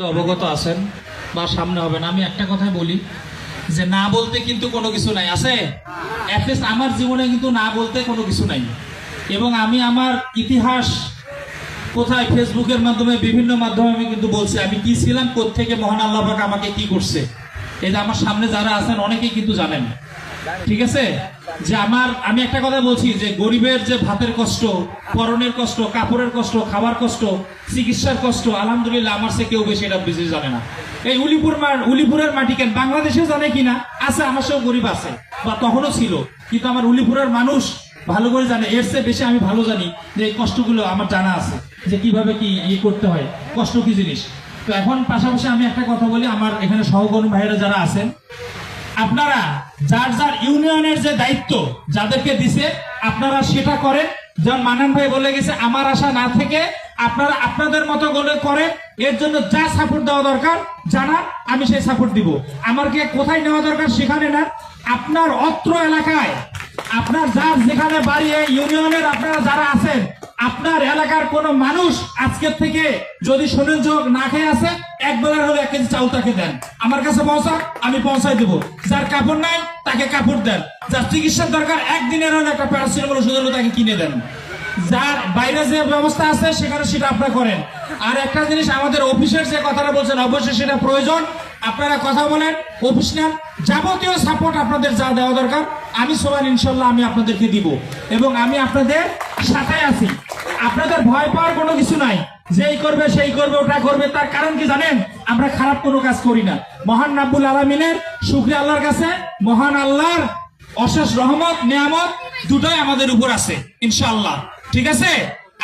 অবগত আছেন বা সামনে হবেন। আমি একটা কথাই বলি যে না বলতে কিন্তু কোনো কিছু নাই, আছে? আমার জীবনে কিন্তু না বলতে কোনো কিছু নাই। এবং আমি আমার ইতিহাস কোথায় ফেসবুকের মাধ্যমে, বিভিন্ন মাধ্যমে আমি কিন্তু বলছি, আমি কি ছিলাম কোথেকে মহান আল্লাহ আমাকে কি করছে? এটা আমার সামনে যারা আছেন অনেকেই কিন্তু জানেন। ঠিক আছে? যে আমার, আমি একটা কথা বলছি যে গরিবের যে ভাতের কষ্ট, পরনের কষ্ট, কাপড়ের কষ্ট খাবার কষ্ট, চিকিৎসার কষ্ট, আলহামদুলিল্লাহ আমার সে কেউ বেশি এটা বেশি জানে না। এই উলিপুর উলিপুরের মাটি কেন? বাংলাদেশে জানে কিনা? আছে, আমার সব গরিব আছে। বা তখনও ছিল। কিন্তু আমার উলিপুরের মানুষ ভালো করে জানে। এর চেয়ে বেশি আমি ভালো জানি যে এই কষ্টগুলো আমার জানা আছে। যে কীভাবে কি ইয়ে করতে হয়, কষ্ট কি জিনিস? তো এখন পাশাপাশি আমি একটা কথা বলি, আমার এখানে সহকর্মী ভাইয়েরা যারা আছেন আপনারা যার যার ইউনিয়নের যে দায়িত্ব যাদেরকে দিছে, আপনারা সেটা করেন। যেমন মানান ভাই বলে গেছে, আমার আশা না থেকে আপনারা আপনাদের মতো করে করেন। এর জন্য যা সাপোর্ট দেওয়া দরকার, জানান, আমি সেই সাপোর্ট দিব। আমাকে কোথায় নেওয়া দরকার সেখানে না আপনার অত্র এলাকায়, আপনার যার যেখানে বাড়ি ইউনিয়নের আপনারা যারা আছেন, আপনার এলাকার কোন মানুষ আজকের থেকে যদি শোনেন না খেয়ে আছে এক বেলার হলে এক কেজি চাউল তাকে দেন। আমার কাছে পৌঁছা, আমি পৌঁছাই দেবো। যার কাপড় নাই, তাকে কাপড় দেন। যার চিকিৎসার দরকার, একদিনের হলে একটা প্যারাসিটামল ওষুধ হলে তাকে কিনে দেন। যার বাইরে যে ব্যবস্থা আছে, সেখানে সেটা আপনারা করেন। আর একটা জিনিস, আমাদের অফিসের যে কথাটা বলছেন, অবশ্যই সেটা প্রয়োজন। আপনারা কথা বলেন, অফিস নেন। যাবতীয় সাপোর্ট আপনাদের যা দেওয়া দরকার, আমি সবাই ইনশাল্লাহ আমি আপনাদেরকে দিব। এবং আমি আপনাদের সাথে আছি। আপনাদের ভয় পাওয়ার কোনো কিছু নাই। যে এই করবে, সেই করবে, ওটা করবে। তার কারণ কি জানেন? আমরা খারাপ কোনো কাজ করি না। মহান রাব্বুল আলমিনের শুক্রিয়া আল্লাহর কাছে, মহান আল্লাহর অশেষ রহমত, নিয়ামত দুটোই আমাদের উপর আছে, ইনশাআল্লাহ। ঠিক আছে?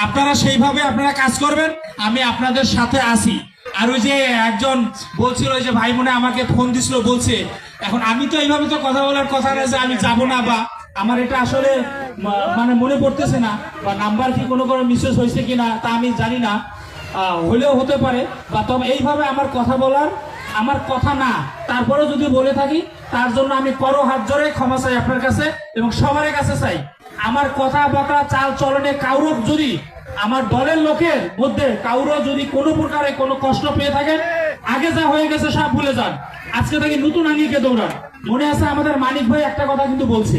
আপনারা সেইভাবে আপনারা কাজ করবেন, আমি আপনাদের সাথে আছি। আর ওই যে একজন বলছিল যে ভাই মনে আমাকে ফোন দিছিল, বলছে, এখন আমি তো এইভাবে তো কথা বলার কথা না যে আমি যাব না বা আমার এটা আসলে মানে মনে পড়তেছে না, বা নাম্বার কি কোনো কোনো মিসেস হয়েছে কিনা তা আমি জানি না। হলেও হতে পারে, বা তবে এইভাবে আমার কথা বলার, আমার কথা না তারপরে যদি বলে থাকি, তার জন্য আমি করো হাত জোরে, ক্ষমা চাই আপনার কাছে এবং সবার কাছে চাই। আমার কথা কথাবার্তা চাল চলনে কাউরও যদি, আমার দলের লোকের মধ্যে কাউরও যদি কোনো প্রকারে কোনো কষ্ট পেয়ে থাকেন, আগে যা হয়ে গেছে সব ভুলে যান। আজকে থেকে নতুন আঙ্গিকে দৌড়ান। মনে আছে আমাদের মানিক ভাই একটা কথা কিন্তু বলছে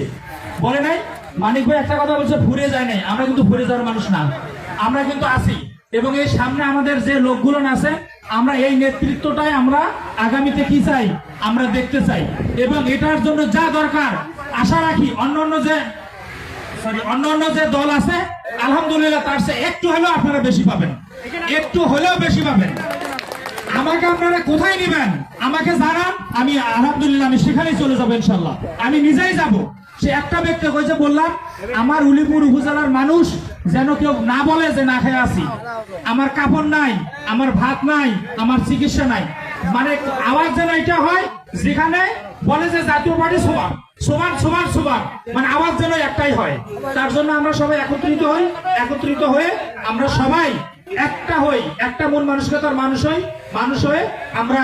বলে নাই? মানিক ভাই, একটা কথা বলছে ঘুরে যায় নাই। আমরা কিন্তু ঘুরে যাওয়ার মানুষ না। আমরা কিন্তু আছি। এবং এই সামনে আমাদের যে লোকগুলো আছে, আমরা এই নেতৃত্বটাই আমরা আগামীতে কি চাই? আমরা দেখতে চাই। এবং এটার জন্য যা দরকার, আশা রাখি অন্যান্য যে সরি অন্যান্য যে দল আছে, আলহামদুলিল্লাহ তার সে একটু হলেও আপনারা বেশি পাবেন। একটু হলেও বেশি পাবেন। আমাকে আপনারা কোথায় নেবেন? আমাকে জানান, আমি আলহামদুলিল্লাহ আমি সেখানেই চলে যাব ইনশাল্লাহ। আমি নিজেই যাব। সে একটা ব্যক্তি কইছে, বললাম, আমার উলিপুর উপজেলার মানুষ যেন কেউ না বলে যে না খেয়ে আছি। আমার কাপড় নাই, আমার ভাত নাই, আমার চিকিৎসা নাই। মানে আওয়াজ যেন এটা হয়, যেখানে বলে যে জাতীয় পার্টি সমান সমান সমান সমান মানে আওয়াজ যেন একটাই হয়। তার জন্য আমরা সবাই একত্রিত হই, একত্রিত হয়ে আমরা সবাই একটা হই, একটা মন মানসিকতার মানুষ হই, মানুষ হয়ে আমরা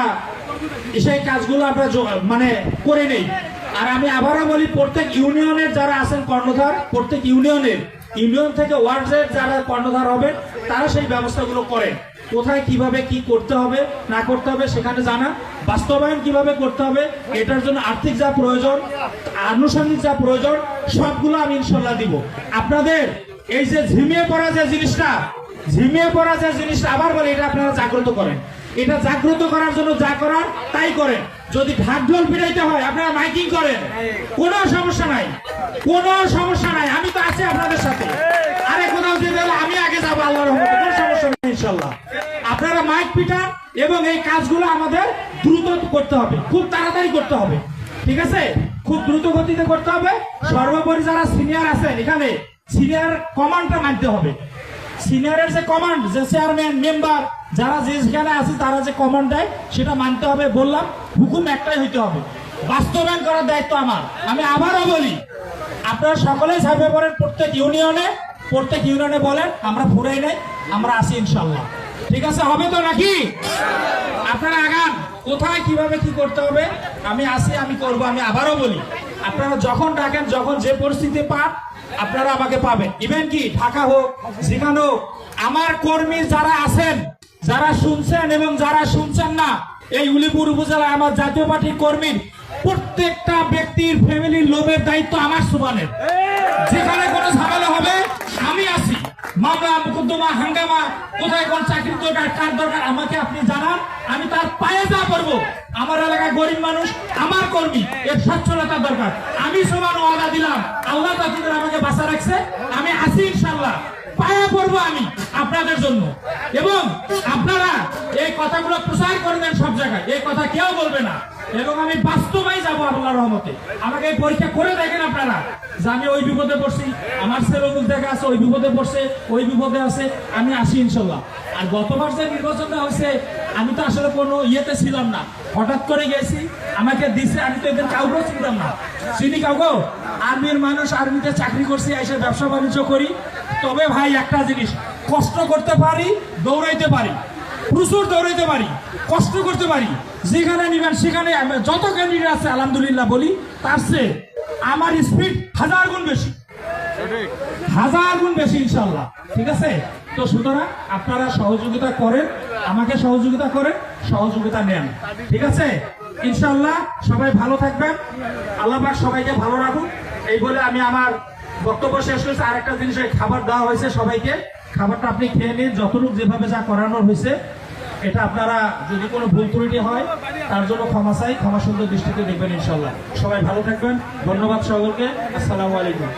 সেই কাজগুলো আমরা মানে করে নেই। আর আমি আবারও বলি, প্রত্যেক ইউনিয়নের যারা আছেন কর্ণধার, প্রত্যেক ইউনিয়নের, ইউনিয়ন থেকে ওয়ার্ডের যারা কর্ণধার হবেন, তারা সেই ব্যবস্থাগুলো করেন। কোথায় কীভাবে কি করতে হবে, না করতে হবে সেখানে জানা বাস্তবায়ন কীভাবে করতে হবে, এটার জন্য আর্থিক যা প্রয়োজন, আনুষঙ্গিক যা প্রয়োজন, সবগুলো আমি ইনশাল্লাহ দিব। আপনাদের এই যে ঝিমিয়ে পড়া যে জিনিসটা, ঝিমিয়ে পড়া যে জিনিসটা, আবার বলে, এটা আপনারা জাগ্রত করেন। এটা জাগ্রত করার জন্য যা করার, তাই করেন। যদি ঢাক ঢোল ফিরাইতে হয়, আপনারা মাইকিং করেন। কোনো সমস্যা নাই। কোনো সমস্যা নাই। আমি তো আছি আপনাদের সাথে। আরে কোথাও যেতে হলে আমি আগে যাব আল্লাহর রহমতে। কোনো সমস্যা নেই ইনশাল্লাহ আপনারা মাইক পিটান এবং এই কাজগুলো আমাদের দ্রুত করতে হবে। খুব তাড়াতাড়ি করতে হবে। ঠিক আছে? খুব দ্রুত গতিতে করতে হবে। সর্বোপরি যারা সিনিয়র আছেন, এখানে সিনিয়র কমান্ডটা মানতে হবে। সিনিয়রের যে কমান্ড যে চেয়ারম্যান মেম্বার যারা যে যেখানে আছে তারা যে কমান্ড দেয়, সেটা মানতে হবে, বললাম, হুকুম একটাই হইতে হবে। বাস্তবায়ন করার দায়িত্ব আমার। আমি আবারও বলি, আপনারা সকলেই সার্ভে করেন প্রত্যেক ইউনিয়নে। প্রত্যেক ইউনিয়নে বলেন, আমরা ফুরাই নাই, আমরা আসি ইনশাল্লাহ ঠিক আছে, হবে তো নাকি? আপনারা আগান, কোথায়, কীভাবে, কি করতে হবে? আমি আসি, আমি করব, আমি আবারও বলি। আপনারা যখন ডাকেন, যখন যে পরিস্থিতি পান আপনারা আমাকে পাবেন। ইভেন কি, ঢাকা হোক যেখানে হোক, আমার কর্মী যারা আছেন, যারা শুনছেন এবং যারা শুনছেন না, এই উলিপুর উপজেলায় আমার জাতীয় পার্টির কর্মীর প্রত্যেকটা ব্যক্তির ফ্যামিলির লোভের দায়িত্ব আমার সুবানের। যেখানে কোনো ঝামেলা হবে মামলা মুকদ্দমা হাঙ্গামা, কোথায় কোন চাকরি দরকার কার দরকার আমাকে আপনি জানান, আমি তার পায়ে যা করব আমার এলাকায় গরিব মানুষ, আমার কর্মী, এর সচ্ছলতা দরকার। আমি সমান ওয়াদা দিলাম, আল্লাহ তাদের আমাকে বাঁচা রাখছে, আমি আছি ইনশাল্লাহ পায়ে পড়ব আমি আপনাদের জন্য। এবং আপনারা এই কথাগুলো প্রচার করবেন সব জায়গায়, এই কথা কেউ বলবে না। এবং আমি বাস্তবাই যাব আল্লাহ রহমতে। আমাকে এই পরীক্ষা করে দেখেন আপনারা। যে আমি ওই বিপদে পড়ছি, আমার ছেলে মুখ দেখা আছে, ওই বিপদে পড়ছে, ওই বিপদে আছে, আমি আসি ইনশাল্লাহ। আর গতবার যে নির্বাচনটা হয়েছে, আমি তো আসলে কোনো ইয়েতে ছিলাম না। হঠাৎ করে গেছি, আমাকে দিছে, আমি তো এদের কাউকেও চিনতাম না। চিনি কাউকে আর্মির মানুষ আর্মিতে চাকরি করছি, এসে ব্যবসা বাণিজ্য করি। তবে ভাই, একটা জিনিস, কষ্ট করতে পারি, দৌড়াইতে পারি। প্রচুর দৌড়াইতে পারি, কষ্ট করতে পারি। যেখানে নিবেন, সেখানে যত ক্যান্ডিডেট আছে, আলহামদুলিল্লাহ বলি, তার চেয়ে আমার স্পিড হাজার গুণ বেশি। হাজার গুণ বেশি ইনশাল্লাহ ঠিক আছে? তো সুতরাং আপনারা সহযোগিতা করেন, আমাকে সহযোগিতা করেন, সহযোগিতা নেন। ঠিক আছে? ইনশাল্লাহ সবাই ভালো থাকবেন। আল্লাহ সবাইকে ভালো রাখুন এই বলে আমি আমার বক্তব্য শেষ করেছি। আরেকটা জিনিস খাবার দেওয়া হয়েছে সবাইকে। খাবারটা আপনি খেয়ে নিন, যতটুকু যেভাবে যা করানো হয়েছে এটা আপনারা যদি কোনো ভুল ত্রুটি হয়, তার জন্য ক্ষমা চাই, ক্ষমা সুন্দর দৃষ্টিতে দেখবেন ইনশাল্লাহ সবাই ভালো থাকবেন। ধন্যবাদ সকলকে। আসসালামু আলাইকুম।